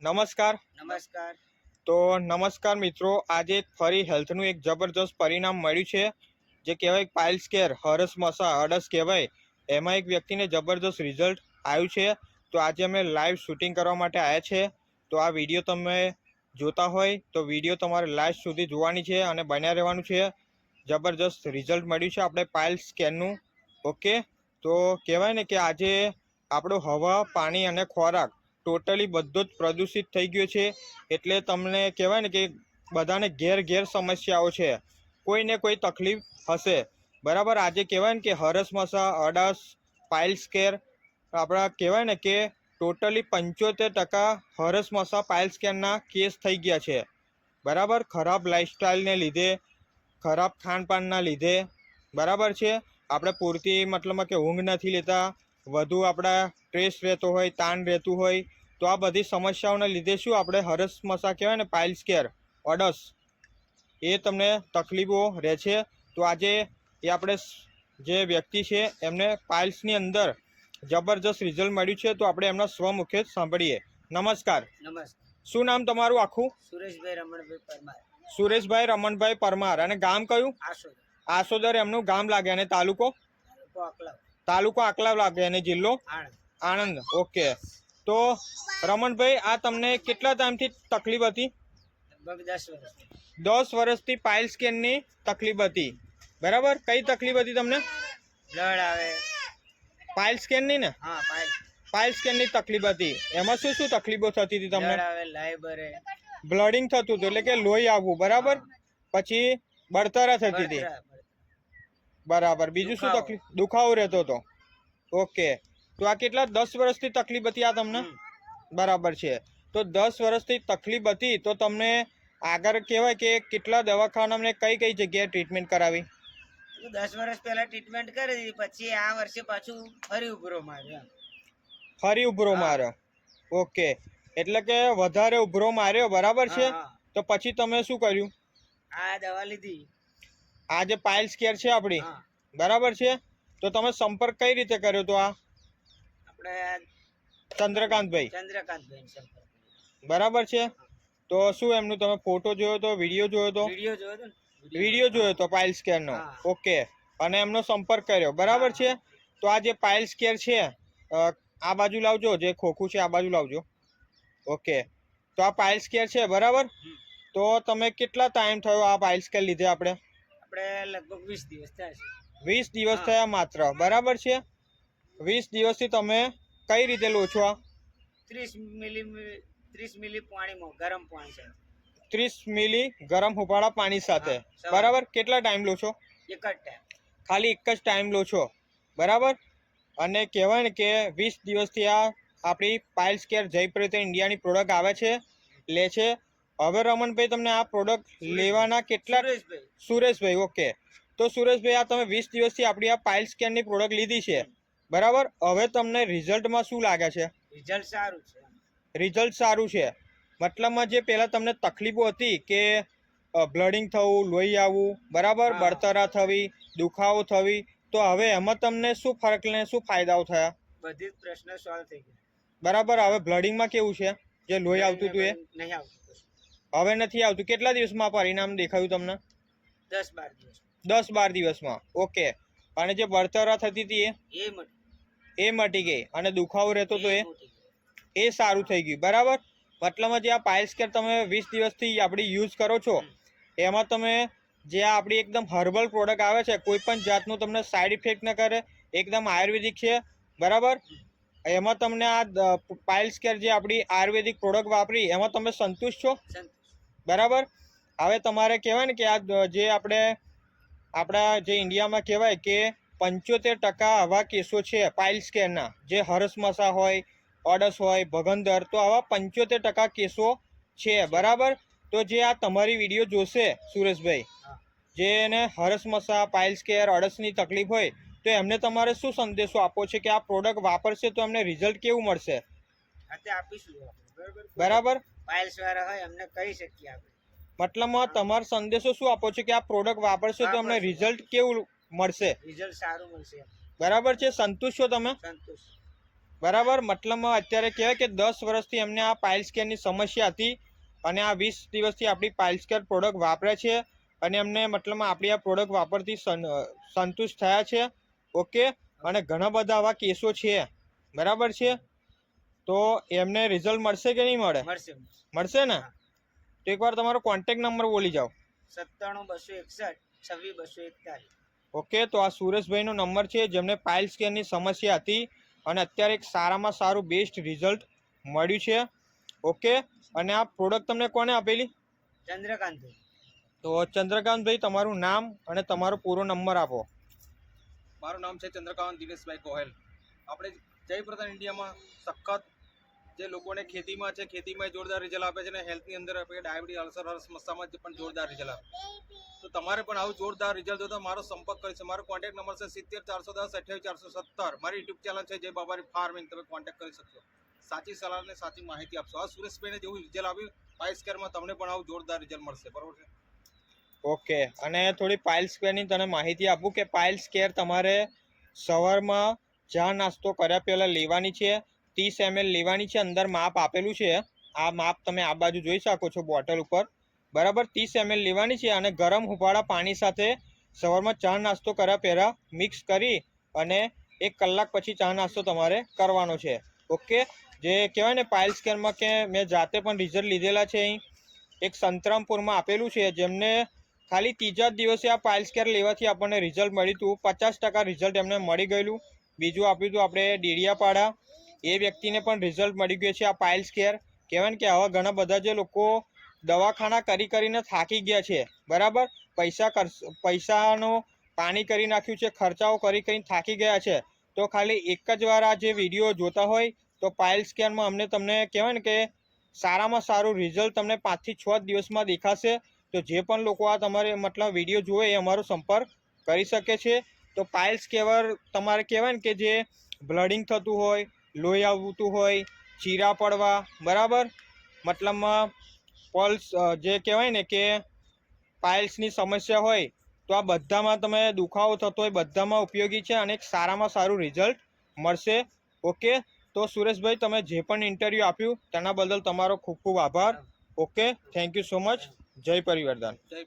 નમસ્કાર. નમસ્કાર. તો નમસ્કાર મિત્રો આજે ફરી હેલ્થનું એક જબરજસ્ત પરિણામ મળ્યું છે જે કહેવાય પાઇલ્સ કેર હરસ મસા અડસ કહેવાય. એમાં એક વ્યક્તિને જબરજસ્ત રિઝલ્ટ આવ્યું છે. તો આજે અમે લાઈવ શૂટિંગ કરવા માટે આવ્યા છે. તો આ વીડિયો તમે જોતા હોય તો વીડિયો તમારે લાસ્ટ સુધી જોવાની છે અને બન્યા રહેવાનું છે. જબરજસ્ત રિઝલ્ટ મળ્યું છે આપણે પાઇલ્સ સ્કેનનું ઓકે? તો કહેવાય ને કે આજે આપણું હવા પાણી અને ખોરાક ટોટલી બધો જ પ્રદૂષિત થઈ ગયો છે. એટલે તમને કહેવાય ને કે બધાને ઘેર ઘેર સમસ્યાઓ છે. કોઈને કોઈ તકલીફ હશે. બરાબર, આજે કહેવાય ને કે હરસ મસા, અડસ પાઇલ્સ કેર આપણા કહેવાય ને કે ટોટલી પંચોતેર ટકા હરસ મસા પાઇલ્સ કેરના કેસ થઈ ગયા છે. બરાબર, ખરાબ લાઇફસ્ટાઈલને લીધે, ખરાબ ખાનપાનના લીધે. બરાબર છે? આપણે પૂરતી મતલબમાં કે ઊંઘ નથી લેતા. વધુ આપણા સ્ટ્રેસ રહેતો હોય, તાણ રહેતું હોય. તો આ બધી સમસ્યાઓને લીધે શું આપણે હરસ મસા કહેવાય ને પાઇલ્સ કેર અડસ એ તમને તકલીફો રહે છે. તો આજે એ આપણે જે વ્યક્તિ છે એમને પાઇલ્સની અંદર જબરજસ્ત રિઝલ્ટ મળ્યું છે તો આપણે એમના સ્વમુખે સાંભળીએ. નમસ્કાર. નમસ્કાર. શું નામ તમારું આખું? સુરેશભાઈ રમણભાઈ પરમાર. સુરેશભાઈ રમણભાઈ પરમાર. અને ગામ કયું? આસો આસોદર એમનું ગામ લાગે અને તાલુકો? તાલુકો આકલાવ. લાગે અને જિલ્લો? આણંદ. ઓકે. તો રમણભાઈ આ તમને કેટલા ટાઈમથી તકલીફ હતી? દસ વર્ષથી પાઇલ સ્કેનની તકલીફ હતી. બરાબર? કઈ તકલીફ હતી તમને? બ્લડ આવે. પાઇલ સ્કેનની ને હા પાઇલ પાઇલ સ્કેનની તકલીફ હતી. એમાં શું શું તકલીફો થતી હતી તમને? બ્લડિંગ થતું હતું એટલે કે લોહી આવવું બરાબર? પછી બળતરા થતી હતી. બરાબર. બીજું શું તકલીફ? દુખાવો રહેતો હતો. ઓકે. તો આ કેટલા? દસ વર્ષથી તકલીફ હતી આ તમને? બરાબર છે. તો દસ વર્ષથી તકલીફ હતી તો તમને આગળ કહેવાય કે કેટલા દવાખાનામાં કઈ કઈ જગ્યાએ ટ્રીટમેન્ટ કરાવી? દસ વર્ષ પહેલા ટ્રીટમેન્ટ કરી દીધી પછી આ વર્ષે પાછું ફરી ઉભરો માર્યો ફરી ઉભરો માર્યો ઓકે. એટલે કે વધારે ઉભરો માર્યો બરાબર છે. તો પછી તમે શું કર્યું? આ દવા લીધી. આ જે પાઇલ્સ કેર છે આપણી બરાબર છે? તો તમે સંપર્ક કઈ રીતે કર્યો તો આ? આપણે ચંદ્રકાંતભાઈ. ચંદ્રકાંતભાઈ સંપર્ક બરાબર છે? તો શું એમનું? તમે ફોટો જોયો તો? વીડિયો જોયો તો? વીડિયો જોયો તો વીડિયો જોયો. તો પાઇલ્સ કેરનો. ઓકે. અને એમનો સંપર્ક કર્યો. બરાબર છે? તો આ જે પાઇલ્સ કેર છે આ બાજુ લાવજો. જે ખોખું છે આ બાજુ લાવજો. ઓકે. તો આ પાઇલ્સ કેર છે બરાબર? તો તમે કેટલા ટાઈમ થયો આ પાઇલ્સ કેર લીધે આપણે? આપણે લગભગ વીસ દિવસ થયા છે. વીસ દિવસ થયા માત્ર. બરાબર છે? વીસ દિવસથી તમે કઈ રીતે લો છો આ? ત્રીસ મિલી ત્રીસ મિલી પાણીમાં ગરમ પાણી છે ત્રીસ મિલી ગરમ હુફાળા પાણી સાથે. બરાબર? કેટલા ટાઈમ લો છો? એક જ ટાઈમ. ખાલી એક જ ટાઈમ લો છો. બરાબર? અને કહેવાય ને કે વીસ દિવસથી આ આપણી પાઇલ્સ કેર જયપ્રિત ઇન્ડિયાની પ્રોડક્ટ આવે છે લે છે. હવે રમણભાઈ તમને આ પ્રોડક્ટ લેવાના કેટલા? સુરેશભાઈ. સુરેશભાઈ ઓકે તો સુરેશભાઈ આ તમે વીસ દિવસથી આપણી આ પાઇલ્સ કેરની પ્રોડક્ટ લીધી છે. બરાબર? હવે તમને રિઝલ્ટમાં શું લાગે છે? રિઝલ્ટ સારું છે. રિઝલ્ટ સારું છે. મતલબમાં જે પહેલાં તમને તકલીફો હતી કે બ્લડિંગ થવું લોહી આવવું બરાબર? બળતરા થવી દુખાવો થવી તો હવે એમાં તમને શું ફરક ને શું ફાયદાઓ થયા? બધી પ્રશ્ન સોલ્વ થઈ ગયા. બરાબર? હવે બ્લડિંગમાં કેવું છે? જે લોહી આવતું હતું એ? નહીં આવતું હવે નથી આવતું. કેટલા દિવસમાં પરિણામ દેખાયું તમને? દસ બાર દિવસ. દસ બાર દિવસમાં. ઓકે. અને જે બળતરા થતી હતી એ? એ મટી એ મટી ગઈ અને દુખાવો રહેતો હતો એ? એ સારું થઈ ગયું, બરાબર? મતલબમાં જે આ પાઇલ્સ કેર તમે વીસ દિવસથી આપણી યુઝ કરો છો, એમાં તમે જે આ આપણી એકદમ હર્બલ પ્રોડક્ટ આવે છે, કોઈ પણ જાતનું તમને સાઈડ ઇફેક્ટ ન કરે, એકદમ આયુર્વેદિક છે, બરાબર? એમાં તમને આ પાઇલ્સ કેર જે આપણી આયુર્વેદિક પ્રોડક્ટ વાપરી, એમાં તમે સંતુષ્ટ છો? બરાબર? હવે તમારે કહેવાય ને કે આ જે આપણે, આપણા જે ઇન્ડિયામાં કહેવાય કે પંચોતેર ટકા આવા કેસો છે પાઇલ્સ કેરના જે હરસમસા હોય અડસ હોય ભગંદર તો આવા પંચોતેર ટકા કેસો છે. બરાબર? તો જે આ તમારી વીડિયો જોશે સુરેશભાઈ જે એને હરસમસા પાઇલ્સ કેર અડસની તકલીફ હોય તો એમને તમારે શું સંદેશો આપવો છે કે આ પ્રોડક્ટ વાપરશે તો એમને રિઝલ્ટ કેવું મળશે. બરાબર? પાઇલ્સ વાળા હોય એમને કહી શકીએ આપણે. મતલબમાં તમારો સંદેશો શું આપો છો કે આ પ્રોડક્ટ વાપરશે તો અમને રિઝલ્ટ કેવું મળશે. રિઝલ્ટ સારું મળશે બરાબર છે સંતુષ્ટ છો તમે? બરાબર મતલબમાં અત્યારે કહેવાય કે દસ વર્ષથી એમને આ પાઇલ્સ કેરની સમસ્યા હતી અને આ વીસ દિવસથી આપણી પાઇલ્સ કેર પ્રોડક્ટ વાપરે છે અને એમને મતલબમાં આપણી આ પ્રોડક્ટ વાપરતી સંતુષ્ટ થયા છે. ઓકે અને ઘણા બધા આવા કેસો છે. બરાબર છે? તો એમને રિઝલ્ટ મળશે કે નહીં મળે? મળશે મળશે. ને? તો એકવાર તમારો કોન્ટેક્ટ નંબર બોલી જાઓ. સત્તાણું બસો એકસઠ છવ્વીસ બસો એકતાલીસ. ઓકે તો આ સુરેશભાઈનો નંબર છે જેમને પાઇલ્સ કેરની સમસ્યા હતી અને અત્યારે એક સારામાં સારું બેસ્ટ રિઝલ્ટ મળ્યું છે. ઓકે અને આ પ્રોડક્ટ તમને કોને આપેલી? ચંદ્રકાંત તો ચંદ્રકાંતભાઈ તમારું નામ અને તમારો પૂરો નંબર આપો. મારું નામ છે ચંદ્રકાંત દિનેશભાઈ ગોહેલ. આપણે જય પ્રધાન ઇન્ડિયામાં સખત જે લોકોને ખેતીમાં છે, ખેતીમાં જોરદાર રિઝલ્ટ આપે છે અને હેલ્થની અંદર આપણે ડાયાબિટીસ અલ્સર હર સમસ્યામાં પણ જોરદાર રિઝલ્ટ આપે તો તમારે પણ આવું જોરદાર રિઝલ્ટ જોતા મારો સંપર્ક કરી છે મારો કોન્ટેક્ટ નંબર છે સિત્તેર ચારસો દસ અઠ્યાવીસ ચારસો સત્તર. મારી યુટ્યુબ ચેનલ છે, જે બાબારી ફાર્મિંગ તમે કોન્ટેક્ટ કરી શકશો. સાચી સલાહ અને સાચી માહિતી આપશો. આ સુરેશભાઈને જેવું રિઝલ્ટ આવ્યું પાઇસ સ્કેરમાં તમને પણ આવું જોરદાર રિઝલ્ટ મળશે. બરોબર છે? ઓકે. અને થોડી પાઇલ સ્કેરની તને માહિતી આપું કે પાઇલ કેર તમારે સવારમાં ચા નાસ્તો કર્યા પહેલાં લેવાની છે ત્રીસ એમએલ લેવાની છે, અંદર માપ આપેલું છે. આ માપ તમે આ બાજુ જોઈ શકો છો બોટલ ઉપર. બરાબર, ત્રીસ એમએલ લેવાની છે અને ગરમ હુફાળા પાણી સાથે સવારમાં ચા નાસ્તો કર્યા પહેલાં મિક્સ કરી અને એક કલાક પછી ચા નાસ્તો તમારે કરવાનો છે. ઓકે? જે કહેવાય ને પાઇલ્સ કેરમાં કે મેં જાતે પણ રિઝલ્ટ લીધેલા છે અહીં. એક સંતરામપુરમાં આપેલું છે, જેમને ખાલી ત્રીજા દિવસે આ પાઇલ્સ સ્કેર લેવાથી આપણને રિઝલ્ટ મળ્યું હતું. પચાસ ટકા રિઝલ્ટ એમને મળી ગયેલું. બીજું આપ્યું હતું આપણે ડેડિયાપાડા. એ વ્યક્તિને પણ રિઝલ્ટ મળી ગયું છે આ પાઇલ્સ કેર કહેવાય કે આવા ઘણા બધા જે લોકો દવાખાના કરી કરીને થાકી ગયા છે. બરાબર? પૈસા પૈસાનો પાણી કરી નાખ્યું છે, ખર્ચાઓ કરી કરીને થાકી ગયા છે. તો ખાલી એક જ વાર આ જે વીડિયો જોતા હોય, તો પાઇલ્સ કેરમાં અમને તમને કહેવાય ને કે સારામાં સારું રિઝલ્ટ તમને પાંચથી છ દિવસમાં દેખાશે. તો જે પણ લોકો આ તમારે મતલબ વીડિયો જુએ એ અમારો સંપર્ક કરી શકે છે. તો પાઇલ્સ કેવર તમારે કહેવાય ને કે જે બ્લડિંગ થતું હોય લોહી આવતું હોય ચીરા પડવા બરાબર? મતલબમાં પલ્સ જે કહેવાય ને કે પાઇલ્સની સમસ્યા હોય તો આ બધામાં તમે દુખાવો થતો હોય બધામાં ઉપયોગી છે અને એક સારામાં સારું રિઝલ્ટ મળશે. ઓકે? તો સુરેશભાઈ તમે જે પણ ઇન્ટરવ્યૂ આપ્યું તેના બદલ તમારો ખૂબ ખૂબ આભાર. Okay? Thank you so much જય પરિવર્ધન જય